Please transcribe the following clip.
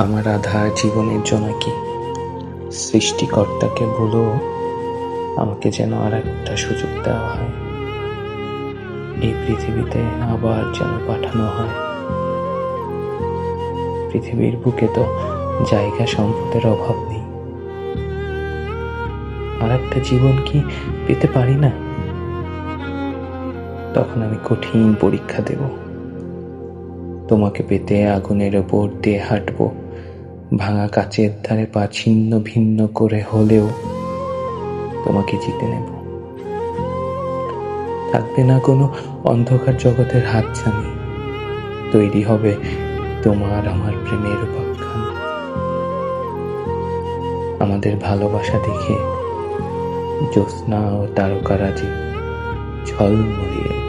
আমার আধার জীবনের জোনাকি। সৃষ্টিকর্তাকে বলো, আমাকে যেন আর একটা সুযোগ দেওয়া হয়। এই পৃথিবীতে আবার যেন পাঠানো হয়। পৃথিবীর বুকে তো জায়গা সম্পদের অভাব নেই। আর একটা জীবন কি পেতে পারি না? তখন আমি কঠিন পরীক্ষা দেব। তোমাকে পেতে আগুনের ওপর দিয়ে হাঁটবো। ভাঙা কাচের ধারে পা ছিন্ন ভিন্ন করে হলেও তোমাকে জিতে নেব। থাকবে না কোনো অন্ধকার জগতের হাত হাতছানি। তৈরি হবে তোমার আমার প্রেমের উপাখ্যান আমাদের ভালোবাসা দেখে জ্যোৎস্না ও তারকারাজি ঝলমলিয়ে